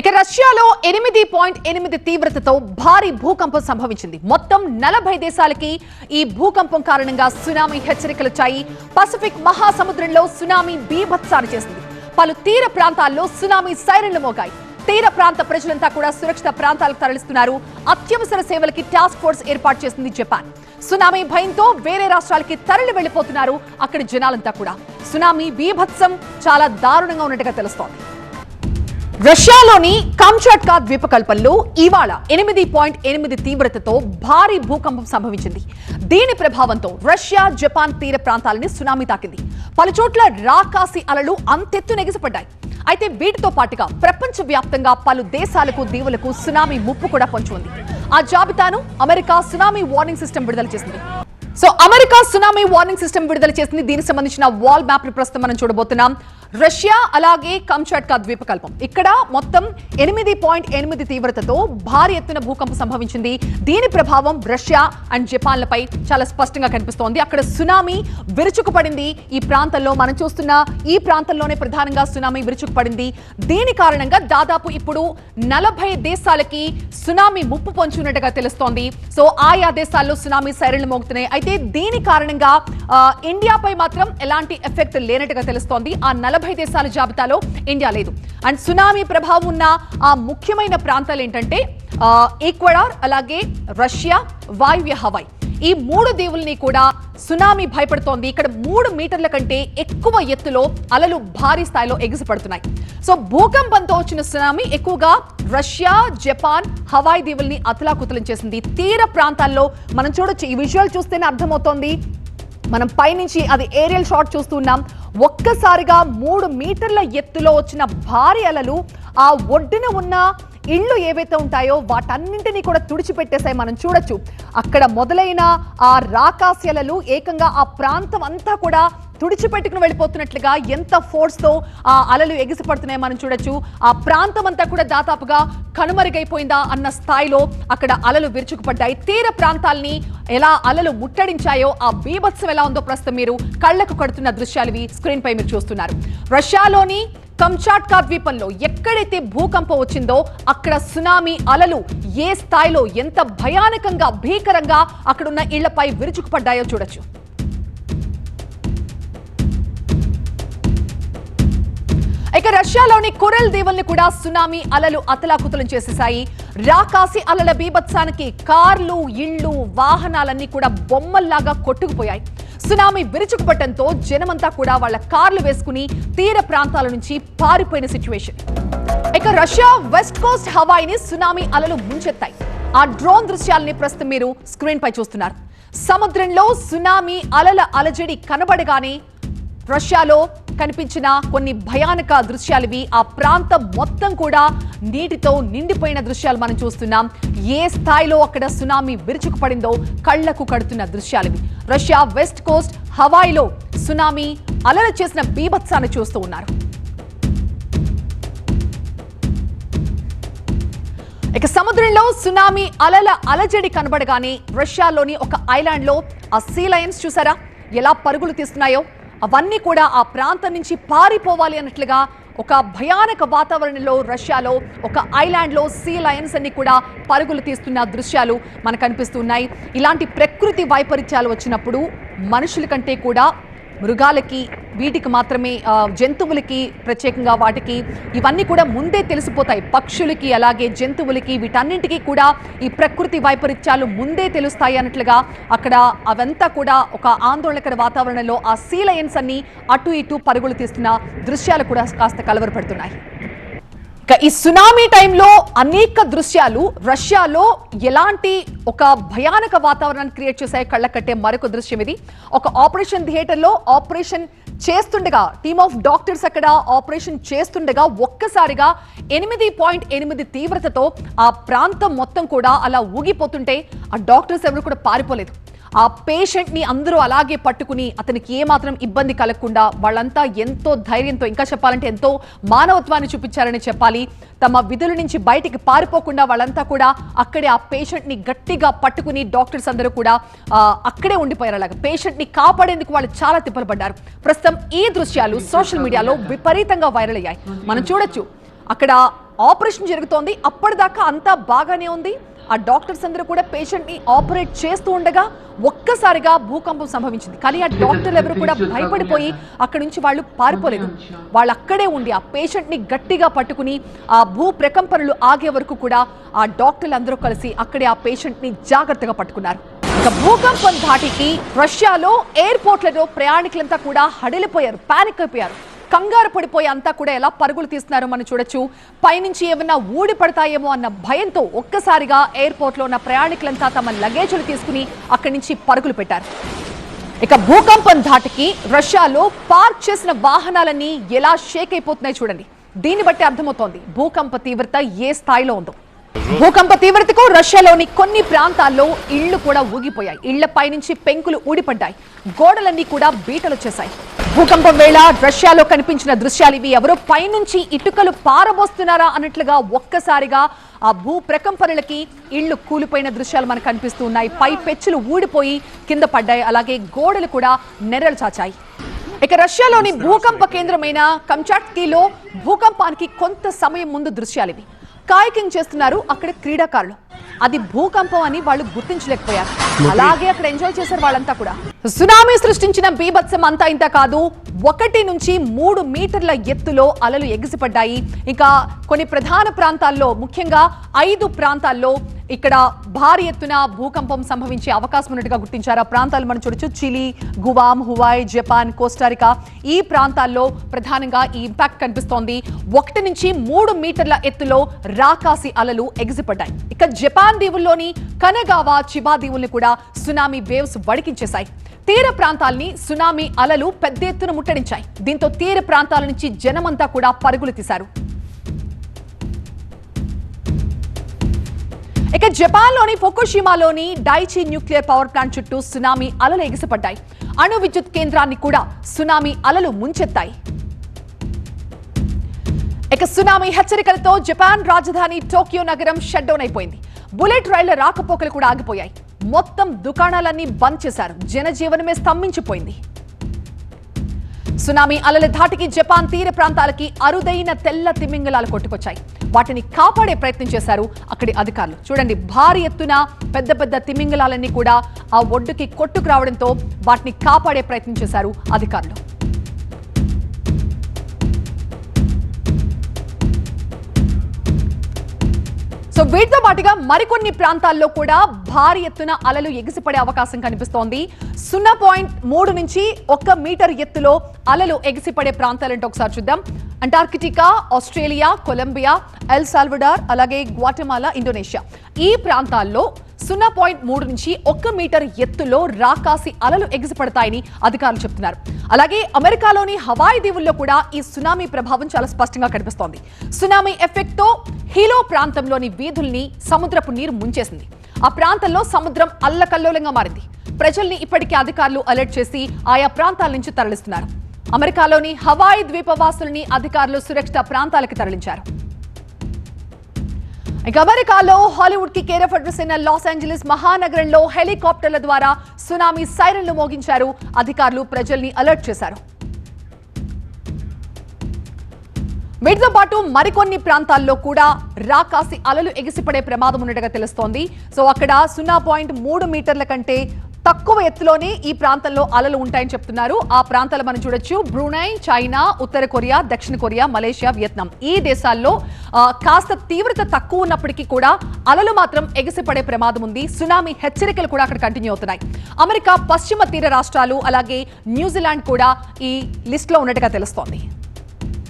ఇక రష్యాలో ఎనిమిది పాయింట్ ఎనిమిది తీవ్రతతో భారీ భూకంపం సంభవించింది. మొత్తం నలభై దేశాలకి ఈ భూకంపం కారణంగా సునామీ హెచ్చరికలొచ్చాయి. పసిఫిక్ మహాసముద్రంలో సునామీ బీభత్సాన్ని చేసింది. పలు తీర ప్రాంతాల్లో సునామీ సైరన్లు మోగాయి. తీర ప్రాంత ప్రజలంతా కూడా సురక్షిత ప్రాంతాలకు తరలిస్తున్నారు. అత్యవసర సేవలకి టాస్క్ ఫోర్స్ ఏర్పాటు చేసింది జపాన్. సునామీ భయంతో వేరే రాష్ట్రాలకి తరలి వెళ్ళిపోతున్నారు అక్కడి జనాలంతా కూడా. సునామీ బీభత్సం చాలా దారుణంగా ఉన్నట్టుగా తెలుస్తోంది. రష్యాలోని కంచట్కా ద్వీపకల్పంలో ఇవాళ ఎనిమిది పాయింట్ ఎనిమిది తీవ్రతతో భారీ భూకంపం సంభవించింది. దీని ప్రభావంతో రష్యా జపాన్ తీర ప్రాంతాలని సునామీ తాకింది. పలుచోట్ల రాకాసి అలలు అంతెత్తు నెగిసిపడ్డాయి. అయితే వీటితో పాటుగా ప్రపంచ వ్యాప్తంగా పలు దేశాలకు దీవులకు సునామీ ముప్పు కూడా పొంచి ఉంది ఆ జాబితాను అమెరికా సునామీ వార్నింగ్ సిస్టమ్ విడుదల చేసింది. So America tsunami warning system విడుదల చేసింది. దీనికి సంబంధించిన వాల్ మ్యాప్ ప్రస్తుతం మనం చూడబోతున్నాం. రష్యా అలాగే కంచాట్కా ద్వీపకల్పం. ఇక్కడ మొత్తం ఎనిమిది పాయింట్ ఎనిమిది తీవ్రతతో భారీ ఎత్తున భూకంపం సంభవించింది. దీని ప్రభావం రష్యా అండ్ జపాన్లపై చాలా స్పష్టంగా కనిపిస్తోంది. అక్కడ సునామీ విరుచుకుపడింది. ఈ ప్రాంతంలో మనం చూస్తున్న ఈ ప్రాంతంలోనే ప్రధానంగా సునామీ విరుచుకుపడింది. దీని కారణంగా దాదాపు ఇప్పుడు నలభై దేశాలకి సునామీ ముప్పు పొంచున్నట్టుగా తెలుస్తోంది. సో ఆయా దేశాల్లో సునామీ సైరన్లు మోగుతున్నాయి. అయితే దీని కారణంగా ఇండియాపై మాత్రం ఎలాంటి ఎఫెక్ట్ లేనట్టుగా తెలుస్తోంది. ఆ నలభై దేశాల జాబితాలో ఇండియా లేదు. అండ్ సునామీ ప్రభావం ఉన్న ఆ ముఖ్యమైన ప్రాంతాలు ఏంటంటే ఈక్వడార్ అలాగే రష్యా వాయువ్య హవాయ్. ఈ మూడు దీవుల్ని కూడా సునామీ భయపడుతోంది. ఇక్కడ మూడు మీటర్ల కంటే ఎక్కువ ఎత్తులో అలలు భారీ స్థాయిలో ఎగిసిపడుతున్నాయి. సో భూకంపంతో వచ్చిన సునామీ ఎక్కువగా రష్యా జపాన్ హవాయ్ దీవుల్ని అతలాకుతలం చేసింది. తీర ప్రాంతాల్లో మనం చూడొచ్చు ఈ విజువల్ చూస్తేనే అర్థమవుతోంది. మనం పైనుంచి అది ఏరియల్ షాట్ చూస్తున్నాం ఒక్కసారిగా మూడు మీటర్ల ఎత్తులో వచ్చిన భారీ అలలు ఆ ఒడ్డున ఉన్న ఇళ్ళు ఏవైతే ఉంటాయో వాటన్నింటినీ కూడా తుడిచిపెట్టేసాయి మనం చూడొచ్చు. అక్కడ మొదలైన ఆ రాకాశలలు ఏకంగా ఆ ప్రాంతం అంతా కూడా తుడిచిపెట్టుకుని వెళ్ళిపోతున్నట్లుగా ఎంత ఫోర్స్తో ఆ అలలు ఎగిసిపడుతున్నాయో మనం చూడొచ్చు. ఆ ప్రాంతం అంతా కూడా దాదాపుగా కనుమరుగైపోయిందా అన్న స్థాయిలో అక్కడ అలలు విరుచుకుపడ్డాయి. తీర ప్రాంతాల్ని ఎలా అలలు ముట్టడించాయో ఆ బీభత్సం ఎలా ఉందో ప్రస్తుతం మీరు కళ్ళకు కడుతున్న దృశ్యాలు స్క్రీన్ పై మీరు చూస్తున్నారు. రష్యాలోని కంచాట్కా ద్వీపంలో ఎక్కడైతే భూకంపం వచ్చిందో అక్కడ సునామీ అలలు ఏ స్థాయిలో ఎంత భయానకంగా భీకరంగా అక్కడున్న ఇళ్ళపై విరుచుకుపడ్డాయో చూడొచ్చు. ఇక రష్యాలోని కురెల్ దీవుల్ని కూడా సునామీ అలలు అతలాకుతలం చేసేశాయి. రాకాసి అలల బీభత్సానికి కార్లు ఇళ్ళు వాహనాలన్నీ కూడా బొమ్మల్లాగా కొట్టుకుపోయాయి. సునామీ విరుచుకుపట్టడంతో జనమంతా కూడా వాళ్ళ కార్లు వేసుకుని తీర ప్రాంతాల నుంచి పారిపోయిన సిచ్యువేషన్. ఇక రష్యా వెస్ట్ కోస్ట్ హవాయిని సునామీ అలలు ముంచెత్తాయి. ఆ డ్రోన్ దృశ్యాలని ప్రస్తుతం మీరు స్క్రీన్ పై చూస్తున్నారు. సముద్రంలో సునామీ అలల అలజడి కనబడగానే రష్యాలో కనిపించిన కొన్ని భయానక దృశ్యాలువి. ఆ ప్రాంతం మొత్తం కూడా నీటితో నిండిపోయిన దృశ్యాలు మనం చూస్తున్నాం. ఏ స్థాయిలో అక్కడ సునామీ విరుచుకుపడిందో కళ్ళకు కడుతున్న దృశ్యాలువి. రష్యా వెస్ట్ కోస్ట్ హవాయిలో సునామీ అలల చేసిన బీభత్సాన్ని చూస్తూ ఉన్నారు. ఇక సముద్రంలో సునామీ అలల అలజడి కనబడగానే రష్యాలోని ఒక ఐలాండ్లో ఆ సీ లయన్స్ చూసారా? ఎలా పరుగులు తీస్తున్నాయో? అవన్నీ కూడా ఆ ప్రాంతం నుంచి పారిపోవాలి అన్నట్లుగా ఒక భయానక వాతావరణంలో రష్యాలో ఒక ఐలాండ్లో సీ లయన్స్ అన్ని కూడా పరుగులు తీస్తున్న దృశ్యాలు మనకు కనిపిస్తున్నాయి ఇలాంటి ప్రకృతి వైపరీత్యాలు వచ్చినప్పుడు మనుషుల కంటే కూడా మృగాలకి వీటికి మాత్రమే జంతువులకి ప్రత్యేకంగా వాటికి ఇవన్నీ కూడా ముందే తెలిసిపోతాయి. పక్షులకి అలాగే జంతువులకి వీటన్నింటికి కూడా ఈ ప్రకృతి వైపరీత్యాలు ముందే తెలుస్తాయి అన్నట్లుగా అక్కడ అవంతా కూడా ఒక ఆందోళనకర వాతావరణంలో ఆ సీ లయన్స్ అన్ని అటు ఇటు పరుగులు తీస్తున్న దృశ్యాలు కూడా కాస్త కలవరపడుతున్నాయి. ఈ సునామీ టైంలో అనేక దృశ్యాలు రష్యాలో ఎలాంటి ఒక భయానక వాతావరణాన్ని క్రియేట్ చేశాయి కళ్ళకట్టే మరొక దృశ్యం ఇది. ఒక ఆపరేషన్ థియేటర్లో ఆపరేషన్ చేస్తుండగా టీమ్ ఆఫ్ డాక్టర్స్ అక్కడ ఆపరేషన్ చేస్తుండగా ఒక్కసారిగా ఎనిమిది పాయింట్ ఎనిమిది తీవ్రతతో ఆ ప్రాంతం మొత్తం కూడా అలా ఊగిపోతుంటే ఆ డాక్టర్స్ ఎవరు కూడా పారిపోలేదు. ఆ పేషెంట్ని అందరూ అలాగే పట్టుకుని అతనికి ఏమాత్రం ఇబ్బంది కలగకుండా వాళ్ళంతా ఎంతో ధైర్యంతో ఇంకా చెప్పాలంటే ఎంతో మానవత్వాన్ని చూపించారని చెప్పాలి. తమ విధుల నుంచి బయటికి పారిపోకుండా వాళ్ళంతా కూడా అక్కడే ఆ పేషెంట్ని గట్టిగా పట్టుకుని డాక్టర్స్ అందరూ కూడా అక్కడే ఉండిపోయారు అలాగ. పేషెంట్ని కాపాడేందుకు వాళ్ళు చాలా తిప్పలు పడ్డారు. ప్రస్తుతం ఈ దృశ్యాలు సోషల్ మీడియాలో విపరీతంగా వైరల్ అయ్యాయి. మనం చూడొచ్చు. అక్కడ ఆపరేషన్ జరుగుతోంది. అప్పటిదాకా అంతా బాగానే ఉంది. ఆ డాక్టర్స్ అందరూ కూడా పేషెంట్ని ఆపరేట్ చేస్తూ ఉండగా ఒక్కసారిగా భూకంపం సంభవించింది. కానీ ఆ డాక్టర్లు ఎవరు కూడా భయపడిపోయి అక్కడి నుంచి వాళ్ళు పారిపోలేదు. వాళ్ళు అక్కడే ఉండి ఆ పేషెంట్ని గట్టిగా పట్టుకుని ఆ భూ ప్రకంపనలు ఆగే వరకు కూడా ఆ డాక్టర్లు అందరూ కలిసి అక్కడే ఆ పేషెంట్ని జాగ్రత్తగా పట్టుకున్నారు. ఇక భూకంపం ధాటికి రష్యాలో ఎయిర్పోర్ట్లలో ప్రయాణికులంతా కూడా హడిలిపోయారు పానిక్ అయిపోయారు. కంగారు పడిపోయి అంతా కూడా ఎలా పరుగులు తీస్తున్నారో మనం చూడొచ్చు. పైనుంచి ఏమన్నా ఊడి పడతాయేమో అన్న భయంతో ఒక్కసారిగా ఎయిర్పోర్ట్లో ఉన్న ప్రయాణికులంతా తమ లగేజీలు తీసుకుని అక్కడి నుంచి పరుగులు పెట్టారు. ఇక భూకంపం ధాటికి రష్యాలో పార్క్ చేసిన వాహనాలన్నీ ఎలా షేక్ అయిపోతున్నాయి చూడండి. దీన్ని బట్టి అర్థమవుతోంది భూకంప తీవ్రత ఏ స్థాయిలో ఉందో. భూకంప తీవ్రతకు రష్యాలోని కొన్ని ప్రాంతాల్లో ఇళ్ళు కూడా ఊగిపోయాయి. ఇళ్ళపై నుంచి పెంకులు ఊడిపడ్డాయి. గోడలన్నీ కూడా బీటలొచ్చేశాయి భూకంపం వేళ రష్యాలో కనిపించిన దృశ్యాలు ఇవి. ఎవరో పైనుంచి ఇటుకలు పారబోస్తున్నారా అన్నట్లుగా ఒక్కసారిగా ఆ భూ ప్రకంపనలకి ఇళ్ళు కూలిపోయిన దృశ్యాలు మనకు కనిపిస్తూ ఉన్నాయి. పై పెచ్చులు ఊడిపోయి కింద పడ్డాయి. అలాగే గోడలు కూడా నెర్రలు చాచాయి. ఇక రష్యాలోని భూకంప కేంద్రమైన కంచాట్కీలో భూకంపానికి కొంత సమయం ముందు దృశ్యాలు ఇవి. కాయకింగ్ చేస్తున్నారు అక్కడ క్రీడాకారులు. అది భూకంపం అని వాళ్ళు గుర్తించలేకపోయారు. అలాగే అక్కడ ఎంజాయ్ చేశారు వాళ్ళంతా కూడా. సునామీ సృష్టించిన బీభత్సం అంతా ఇంత కాదు. ఒకటి నుంచి మూడు మీటర్ల ఎత్తులో అలలు ఎగిసిపడ్డాయి. ఇంకా కొన్ని ప్రధాన ప్రాంతాల్లో ముఖ్యంగా ఐదు ప్రాంతాల్లో ఇక్కడ భారీ ఎత్తున భూకంపం సంభవించే అవకాశం ఉన్నట్టుగా గుర్తించారు. ఆ ప్రాంతాలు మనం చూడొచ్చు. Chile Guam Hawaii Japan Costa Rica ఈ ప్రాంతాల్లో ప్రధానంగా ఈ ఇంపాక్ట్ కనిపిస్తోంది. ఒకటి నుంచి మూడు మీటర్ల ఎత్తులో రాకాసి అలలు ఎగిసిపడ్డాయి. ఇక జపాన్ దీవుల్లోని కనగావా చిబా దీవుల్ని కూడా సునామీ వేవ్స్ వడికించేశాయి తీర ప్రాంతాల్ని సునామీ అలలు పెద్ద ఎత్తున ముట్టడించాయి. దీంతో తీర ప్రాంతాల నుంచి జనమంతా కూడా పరుగులు తీశారు. ఇక జపాన్లోని ఫుకుషిమాలోని డైచి న్యూక్లియర్ పవర్ ప్లాంట్ చుట్టూ సునామీ అలలు ఎగిసిపడ్డాయి. అణు విద్యుత్ కేంద్రాన్ని కూడా సునామీ అలలు ముంచెత్తాయి. ఇక సునామీ హెచ్చరికలతో జపాన్ రాజధాని టోక్యో నగరం షట్ డౌన్ అయిపోయింది. బుల్లెట్ రైళ్ళ రాకపోకలు కూడా ఆగిపోయాయి. మొత్తం దుకాణాలన్నీ బంద్ చేశారు. జనజీవనమే స్తంభించిపోయింది. సునామీ అలల ధాటికి జపాన్ తీర ప్రాంతాలకి అరుదైన తెల్ల తిమింగలాలు కొట్టుకొచ్చాయి. వాటిని కాపాడే ప్రయత్నం చేశారు అక్కడి అధికారులు. చూడండి భారీ ఎత్తున పెద్ద పెద్ద తిమింగలాలన్నీ కూడా ఆ ఒడ్డుకి కొట్టుకు రావడంతో వాటిని కాపాడే ప్రయత్నం చేశారు అధికారులు. సో వీటితో పాటుగా మరికొన్ని ప్రాంతాల్లో కూడా భారీ ఎత్తున అలలు ఎగిసిపడే అవకాశం కనిపిస్తోంది. సున్నా పాయింట్ మూడు నుంచి ఒక్క మీటర్ ఎత్తులో అలలు ఎగిసిపడే ప్రాంతాలంటే ఒకసారి చూద్దాం. Antarctica Australia Colombia El Salvador అలాగే గ్వాటమాలా ఇండోనేషియా ఈ ప్రాంతాల్లో సున్నా పాయింట్ మూడు నుంచి ఒక్క మీటర్ ఎత్తులో రాకాసి అలలు ఎగిసిపడతాయని అధికారులు చెబుతున్నారు అలాగే అమెరికాలోని హవాయి దీవుల్లో కూడా ఈ సునామీ ప్రభావం చాలా స్పష్టంగా కనిపిస్తోంది. సునామీ ఎఫెక్ట్తో హీలో ప్రాంతంలోని వీధుల్ని సముద్రపు నీరు ముంచేసింది. ఆ ప్రాంతంలో సముద్రం అల్లకల్లోలంగా మారింది. ప్రజల్ని ఇప్పటికే అధికారులు అలర్ట్ చేసి ఆయా ప్రాంతాల నుంచి తరలిస్తున్నారు. అమెరికాలోని హవాయి ద్వీపవాసుల్ని అధికారులు సురక్షిత ప్రాంతాలకు తరలించారు. ఇక అమెరికాలో హాలీవుడ్కి కేర్ ఆఫ్ అడ్రస్ అయిన లాస్ ఏంజలీస్ మహానగరంలో హెలికాప్టర్ల ద్వారా సునామీ సైరన్లు మోగించారు. అధికారులు ప్రజల్ని అలర్ట్ చేశారు. వీటితో పాటు మరికొన్ని ప్రాంతాల్లో కూడా రాకాసి అలలు ఎగిసిపడే ప్రమాదం ఉన్నట్టుగా తెలుస్తోంది. సో అక్కడ సున్నా పాయింట్ మూడు మీటర్ల కంటే తక్కువ ఎత్తులోనే ఈ ప్రాంతంలో అలలు ఉంటాయని చెప్తున్నారు. ఆ ప్రాంతాలు మనం చూడొచ్చు. బ్రూనై చైనా ఉత్తర కొరియా దక్షిణ కొరియా మలేషియా వియత్నాం. ఈ దేశాల్లో కాస్త తీవ్రత తక్కువ ఉన్నప్పటికీ కూడా అలలు మాత్రం ఎగసిపడే ప్రమాదం ఉంది. సునామీ హెచ్చరికలు కూడా అక్కడ కంటిన్యూ అవుతున్నాయి. అమెరికా పశ్చిమ తీర రాష్ట్రాలు అలాగే న్యూజిలాండ్ కూడా ఈ లిస్ట్లో ఉన్నట్టుగా తెలుస్తోంది.